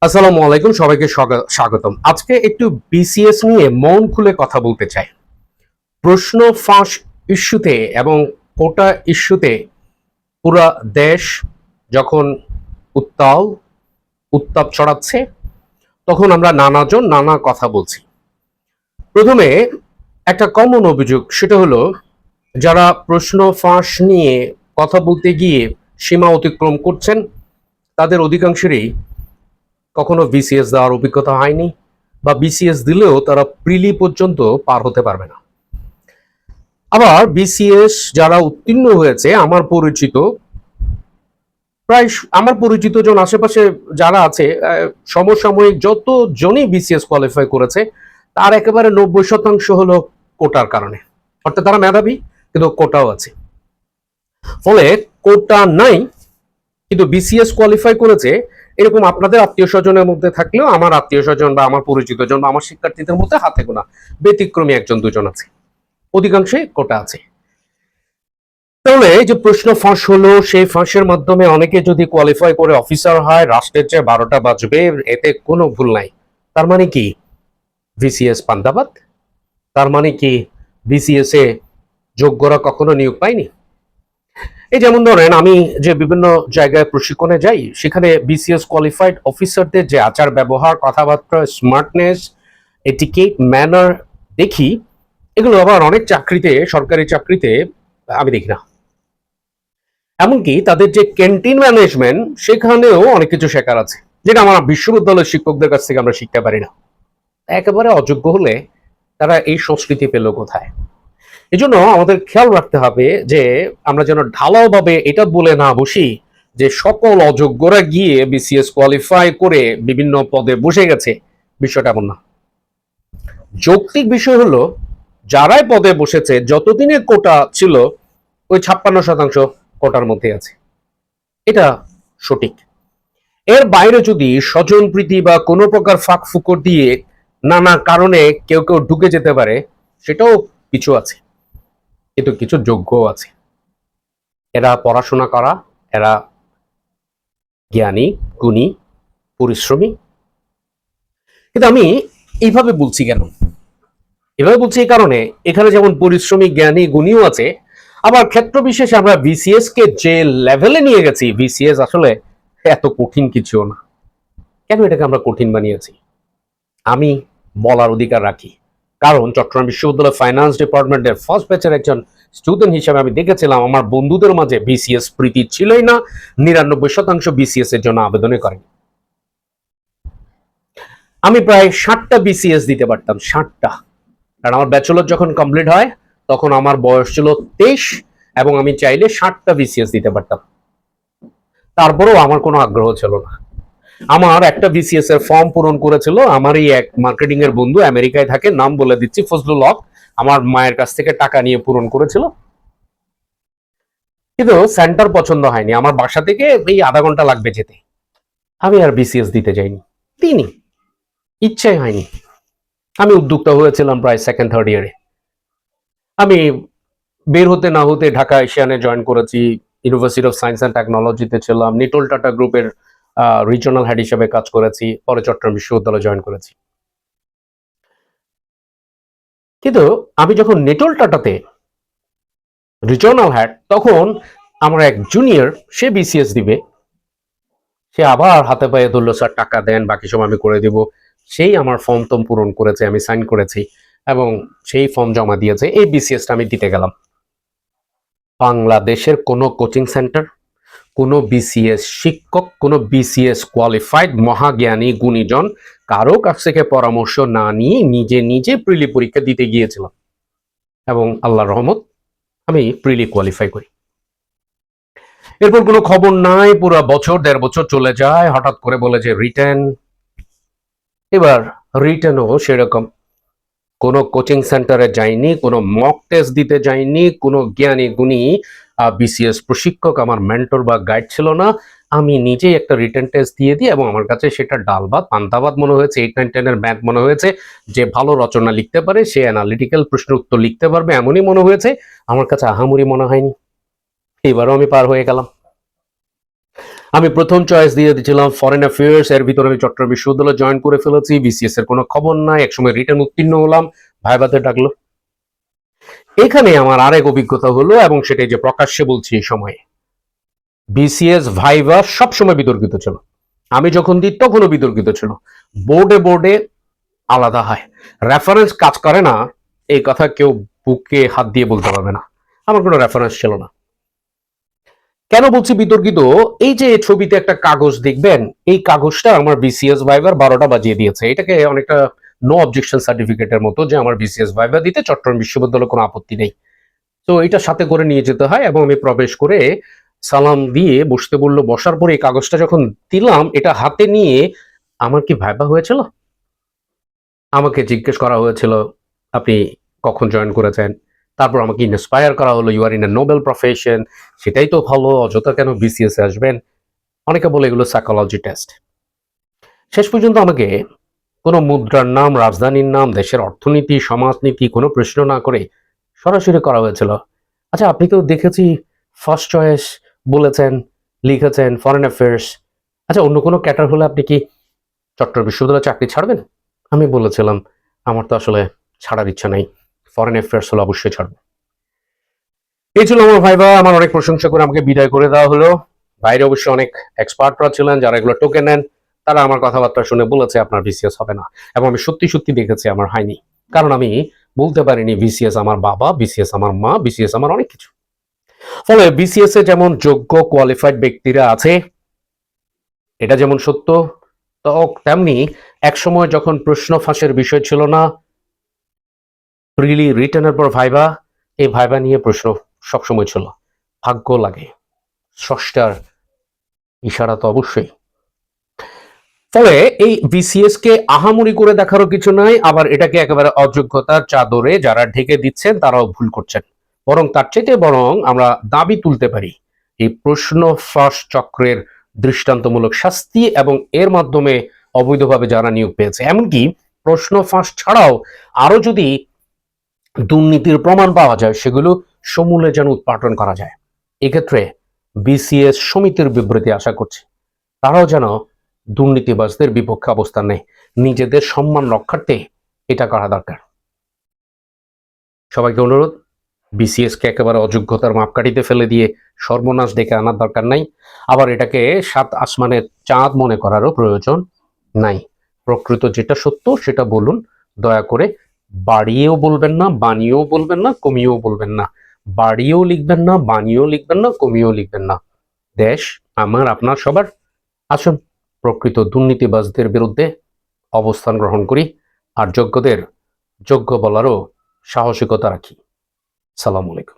আসসালামু আলাইকুম, সবাইকে স্বাগ- স্বাগতম। আজকে একটু বিসিএস নিয়ে মন খুলে কথা বলতে চাই। প্রশ্ন ফাঁস ইস্যুতে এবং কোটা ইস্যুতে পুরা দেশ যখন উত্তাল, উত্তাপ ছড়াচ্ছে, তখন আমরা নানাজন নানা কথা বলছি। প্রথমে একটা কমন অভিযোগ, সেটা হলো, যারা প্রশ্ন ফাঁস নিয়ে কথা বলতে গিয়ে সীমা অতিক্রম করছেন, তাদের অধিকাংশেরই কখনো বিসিএস দেওয়ার অভিজ্ঞতা হয়নি বা বিসিএস দিলেও তারা প্রিলি পর্যন্ত পার হতে পারবে না। আবার বিসিএস যারা উত্তীর্ণ হয়েছে, আমার পরিচিত প্রায় আমার পরিচিত জন আশেপাশে যারা আছে সমসাময়িক যত জনই বিসিএস কোয়ালিফাই করেছে, তার একেবারে নব্বই শতাংশ হলো কোটার কারণে। অর্থাৎ তারা মেধাবী, কিন্তু কোটাও আছে। ফলে কোটা নাই, কিন্তু বিসিএস কোয়ালিফাই করেছে এরকম আপনাদের আত্মীয় স্বজনের মধ্যে থাকলেও আমার আত্মীয় স্বজন বা আমার পরিচিত জন বা আমার শিক্ষার্থীদের মধ্যে হাতে গোনা। ব্যতিক্রমী একজন দুজন আছে। অধিকাংশে কোটা আছে। তাহলে যে প্রশ্ন ফাঁস হলো, সেই ফাঁসের মাধ্যমে অনেকে যদি কোয়ালিফাই করে অফিসার হয়, রাষ্ট্রের চেয়ে বারোটা বাজবে, এতে কোনো ভুল নাই। তার মানে কি? বিসিএস পান্দাবাদ তার মানে কি? বিসিএস এ যোগ্যরা কখনো নিয়োগ পায়নি? এই যেমন ধরেন, আমি যে বিভিন্ন জায়গায় প্রশিক্ষণে যাই, সেখানে বিসিএস কোয়ালিফাইড অফিসারদের যে আচার ব্যবহার, কথাবার্তা স্মার্টনেস এটিকেট ম্যানার দেখি, এগুলো আবার অনেক চাকরিতে, সরকারি চাকরিতে আমি দেখি না। এমনকি তাদের যে ক্যান্টিন ম্যানেজমেন্ট সেখানেও অনেক কিছু শেখার আছে, যেটা আমার বিশ্ববিদ্যালয়ের শিক্ষকদের কাছ থেকে আমরা শিখতে পারি না। একেবারে অযোগ্য হলে তারা এই সংস্কৃতি পেল কোথায়? এই জন্য আমাদের খেয়াল রাখতে হবে যে আমরা যেন ঢালাওভাবে এটা বলে না বসি যে সকল অযোগ্যরা গিয়ে বিসিএস কোয়ালিফাই করে বিভিন্ন পদে বসে গেছে। বিষয়টা এমন না। যৌক্তিক বিষয় হলো, যারাই পদে বসেছে যতদিনের কোটা ছিল, ওই ছাপ্পান্ন শতাংশ কোটার মধ্যে আছে। এটা সঠিক। এর বাইরে যদি স্বজন প্রীতি বা কোনো প্রকার ফাঁক ফুকর দিয়ে নানা কারণে কেউ কেউ ঢুকে যেতে পারে, সেটাও কিছু আছে। কিন্তু কিছু যোগ্য আছে। এরা পড়াশোনা করা, এরা জ্ঞানী, গুণী, পরিশ্রমী। কিন্তু আমি এইভাবে বলছি কেন? এভাবে বলছি এই কারণে, এখানে যেমন পরিশ্রমী, জ্ঞানী, গুণীও আছে, আবার ক্ষেত্র বিশেষে আমরা বিসিএস কে যে লেভেলে নিয়ে গেছি বিসিএস আসলে এত কঠিন কিছুও না। কেন এটাকে আমরা কঠিন বানিয়েছি? আমি বলার অধিকার রাখি। কারণ চট্টগ্রাম বিশ্ববিদ্যালয় ফাইন্যান্স ডিপার্টমেন্টের ফার্স্ট ব্যাচের একজন স্টুডেন্ট হিসেবে আমি দেখেছিলাম, আমার বন্ধুদের মাঝে বিসিএস প্রীতি ছিলই না, নিরানব্বই শতাংশ বিসিএস এর জন্য আবেদনই করেন। আমি প্রায় ষাটটা বিসিএস দিতে পারতাম, ষাটটা। কারণ আমার ব্যাচেলর যখন কমপ্লিট হয়, তখন আমার বয়স ছিল তেইশ, এবং আমি চাইলে ষাটটা বিসিএস দিতে পারতাম। তারপরেও আমার কোনো আগ্রহ ছিল না। আমার একটা বিসিএস এর ফর্ম পূরণ করেছিল। আমারই এক মার্কেটিং এর বন্ধু আমেরিকায় থাকে, নাম বলে দিচ্ছি, ফজলুল হক। আমার মায়ের কাছ থেকে টাকা নিয়ে পূরণ করেছিল। কিন্তু সেন্টার পছন্দ হয়নি। আমার বাসা থেকে এই আধা ঘণ্টা লাগবে যেতে। আমি আর বিসিএস দিতে যাইনি। তিনি। ইচ্ছাই হয়নি। আমি উদ্যোক্তা হয়েছিলাম প্রায় সেকেন্ড থার্ড ইয়ারে আমি বের হতে না হতে ঢাকা, এশিয়ানে জয়েন করেছি। ইউনিভার্সিটি অফ সায়েন্স অ্যান্ড টেকনোলজিতে ছিলাম। নিটোল টাটা গ্রুপের রিজনাল হেড হিসেবে কাজ করেছি, পরে চট্টগ্রাম বিশ্ববিদ্যালয়ে জয়েন করেছি। কিন্তু আমি যখন নেটল টাটাতে রিজনাল হেড তখন আমার এক জুনিয়র সে বিসিএস দিবে। সে আবার হাতে পায়ে ধরলো, স্যার, টাকা দেন, বাকি সব আমি করে দিব। সেই আমার ফর্ম টম পূরণ করেছে, আমি সাইন করেছি এবং সেই ফর্ম জমা দিয়েছে। এই বিসিএসটা আমি দিতে গেলাম। বাংলাদেশের কোনো কোচিং সেন্টার কোনো বিসিএস শিক্ষক, কোনো বিসিএস কোয়ালিফাইড মহাজ্ঞানী, গুণীজন কারও কাছ থেকে পরামর্শ না নিয়ে নিজে নিজে প্রিলি পরীক্ষা দিতে গিয়েছিলাম। এবং আল্লাহ রহমত, আমি প্রিলি কোয়ালিফাই করি। এরপর কোনো খবর নাই, পুরো বছর, দেড় বছর চলে যায়, হঠাৎ করে বলে যে রিটার্ন এবার রিটার্নও সেরকম। কোনো কোচিং সেন্টারে যাইনি, কোনো মক টেস্ট দিতে যাইনি, কোনো জ্ঞানী, গুণী বিসিএস প্রশিক্ষক, আমার মেন্টর বা গাইড ছিল না। আমি নিজেই একটা রিটার্ন টেস্ট দিয়ে দিই এবং আমার কাছে সেটা ডালবাদ পান্তাবাদ মনে হয়েছে এইট নাইন টেনের ম্যাথ মনে হয়েছে। যে ভালো রচনা লিখতে পারে, সে অ্যানালিটিক্যাল প্রশ্ন উত্তর লিখতে পারবে, এমনই মনে হয়েছে। আমার কাছে আহামরি মনে হয়নি। এবারও আমি পার হয়ে গেলাম। আমি প্রথম চয়েস দিয়ে দিয়েছিলাম ফরেন অ্যাফেয়ার্স এর ভিতরে আমি চট্টগ্রাম বিশ্ববিদ্যালয় জয়েন করে ফেলেছি বিসিএস এর কোনো খবর নাই, একসময় রিটার্ন উত্তীর্ণ হলাম, ভাইবাতে ডাকলো। এখানে আমার আরেক অভিজ্ঞতা হলো এবং সেটাই যে প্রকাশ্যে বলছি এই সময়ে। বিসিএস ভাইবা সবসময় বিতর্কিত ছিল। আমি যখন দিই, তখনও বিতর্কিত ছিল। বোর্ডে বোর্ডে আলাদা হয়। রেফারেন্স কাজ করে না, এই কথা কেউ বুকে হাত দিয়ে বলতে পারবে না। আমার কোনো রেফারেন্স ছিল না। কেন বলছি বিতর্কিত? এই যে ছবিতে একটা কাগজ দেখবেন, এই কাগজটা আমার বিসিএস ভাইবার বারোটা বাজিয়ে দিয়েছে। এটাকে অনেকটা নো অবজেকশন সার্টিফিকেটের মতো যে আমার বিসিএস ভাইবা দিতে চট্টগ্রাম বিশ্ববিদ্যালয়ে কোনো আপত্তি নেই। তো এটা সাথে করে নিয়ে যেতে হয় এবং আমি প্রবেশ করে সালাম দিয়ে বসতে বলল, বসার পরে এই কাগজটা যখন দিলাম, এটা হাতে নিয়ে আমার কি ভাইবা হয়েছিল? আমাকে জিজ্ঞেস করা হয়েছিল, আপনি কখন জয়েন করেছেন? তারপর আমাকে ইন্সপায়ার করা হলো you are in a noble profession সেটাই তো ভালো, অযথা কেন বিসিএস আসবেন? অনেকে বলে, এগুলো সাইকোলজি টেস্ট শেষ পর্যন্ত আমাকে কোনো মুদ্রার নাম, রাজধানীর নাম, দেশের অর্থনীতি, সমাজনীতি কোনো প্রশ্ন না করে সরাসরি করা হয়েছিল। আচ্ছা আপনি তো দেখেছি ফার্স্ট চয়েস বলেছেন, লিখেছেন ফরেন অ্যাফেয়ার্স আচ্ছা অন্য কোনো ক্যাটার হলে আপনি কি চট্টগ্রাম বিশ্ববিদ্যালয়ে চাকরি ছাড়বেন? আমি বলেছিলাম, আমার তো আসলে ছাড়ার ইচ্ছা নাই। ফরেন অ্যাফেয়ার্স হলে অবশ্যই ছাড়বো। এই ছিল আমার ভাইবা, আমার অনেক প্রশংসা করে আমাকে বিদায় করে দেওয়া হলো। বাইরে অবশ্যই অনেক এক্সপার্টরা ছিলেন, যারা এগুলো টোকে নেন। তারা আমার কথাবার্তা শুনে বলেছে আপনার বিসিএস হবে না। এবং আমি সত্যি সত্যি দেখেছি আমার হয়নি। কারণ আমি বলতে পারিনি বিসিএস আমার বাবা বিসিএস আমার মা বিসিএস আমার অনেক কিছু। ফলে বিসিএস এ যেমন যোগ্য কোয়ালিফাইড ব্যক্তিরা আছে, এটা যেমন সত্য তেমনি একসময় যখন প্রশ্ন ফাঁসের বিষয় ছিল না প্রিলি রিটার্নের পর ভাইবা, এই ভাইবা নিয়ে প্রশ্ন সবসময় ছিল। ভাগ্য লাগে। স্রষ্টার ইশারা তো অবশ্যই। ফলে এই বিসিএস কে আহামরি করে দেখারও কিছু নাই, আবার এটাকে একেবারে অযোগ্যতার চাদরে যারা ঢেকে দিচ্ছেন, তারাও ভুল করছেন। বরং তার চাইতে বরং আমরা দাবি তুলতে পারি, এই প্রশ্ন ফাঁস চক্রের দৃষ্টান্তমূলক শাস্তি এবং এর মাধ্যমে অবৈধভাবে যারা নিয়োগ পেয়েছে। এমনকি প্রশ্ন ফাঁস ছাড়াও আরও যদি দুর্নীতির প্রমাণ পাওয়া যায়, সেগুলো সমূলে যেন উৎপাদন করা যায়। এক্ষেত্রে বিসিএস সমিতির বিবৃতি আশা করছি, তারাও যেন দুর্নীতিবাজদের বিপক্ষে অবস্থান নেয়। নিজেদের সম্মান রক্ষার্থে এটা করা দরকার। সবাইকে অনুরোধ বিসিএস কে একেবারে অযোগ্যতার মাপকাঠিতে ফেলে দিয়ে সর্বনাশ ডেকে আনার দরকার নাই। আবার এটাকে সাত আসমানের চাঁদ মনে করারও প্রয়োজন নাই। প্রকৃত যেটা সত্য সেটা বলুন। দয়া করে বাড়িয়েও বলবেন না, বানিয়েও বলবেন না, কমিয়েও বলবেন না। বাড়িয়েও লিখবেন না, বানিয়েও লিখবেন না, কমিয়েও লিখবেন না। দেশ আমার, আপনার, সবার। আসুন। প্রকৃত দুর্নীতিবাজদের বিরুদ্ধে অবস্থান গ্রহণ করি আর যোগ্যদের যোগ্য বলারও সাহসিকতা রাখি। সালাম আলাইকুম।